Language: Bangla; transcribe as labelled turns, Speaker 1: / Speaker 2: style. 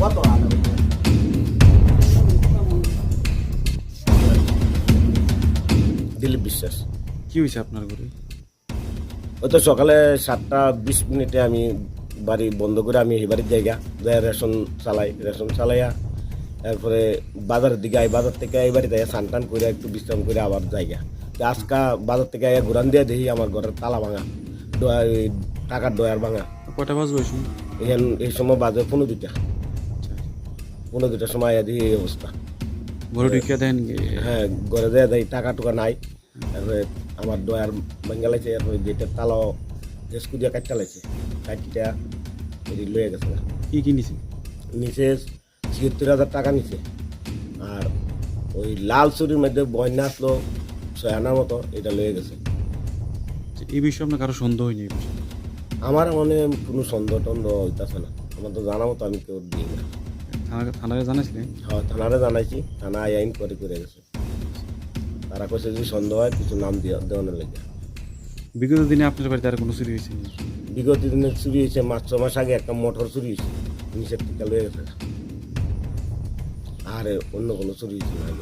Speaker 1: কত আলো দিলীপ বিশ্বাস।
Speaker 2: কি হয়েছে আপনার ঘরে?
Speaker 1: ওই তো সকালে সাতটা বিশ মিনিটে আমি বাড়ি বন্ধ করে আমি এই বাড়ির জায়গা রেশন চালাই রেশন চালাইয়া তারপরে বাজারের দিকে আই বাজার থেকে এই বাড়িতে স্নান টান করে একটু বিশ্রাম করে আবার জায়গা। আজকা বাজার থেকে আইয়া ঘুরান দিয়ে দেখি আমার ঘরের তালা ভাঙা টাকার ডয়ার ভাঙা।
Speaker 2: কয়টা বাজবে
Speaker 1: এই সময় বাজে পনেরো দুইটা। পনেরো দুইটার সময় দেখি এই অবস্থা।
Speaker 2: ঘরে ঢুকিয়ে দেন
Speaker 1: হ্যাঁ ঘরে দেয় দেয় টাকা টুকা নাই। তারপরে আমার ডয়ার ভাঙ্গা লাগছে তারপরে গেটের তালাও স্কু দিয়ে কাটতে লাগছে কাটটা এটি লয়ে গেছে।
Speaker 2: কি কি নিছে?
Speaker 1: নিচে ছিয়াত্তর হাজার টাকা নিচে আর ওই লাল চুরির মধ্যে বন্যা আসলো ছয় আনার মতো এটা লয়ে গেছে।
Speaker 2: এই বিষয়ে আপনার কারও সন্দেহ হয়নি
Speaker 1: আমার মনে কোনো সন্দেহ টন্দেহ হইতেছে না। আমার তো জানা মতো আমি কেউ দিই না।
Speaker 2: থানারে জানাইছিলেন
Speaker 1: হ্যাঁ থানারে জানাইছি। থানা আই আইন করে করে গেছে তারা কইছে যদি সন্দেহ হয় কিছু নাম দিয়ে দেওয়ানোর লেগে।
Speaker 2: বিগত দিনে আপনার বাড়িতে আর কোনো চুরি হয়েছে?
Speaker 1: বিগত দিনে চুরি হয়েছে মাস ছ মাস আগে একটা মোটর চুরি হয়েছে। নিচের টিকা লয়ে গেছে। আর অন্য কোনো চুরি হয়েছে না।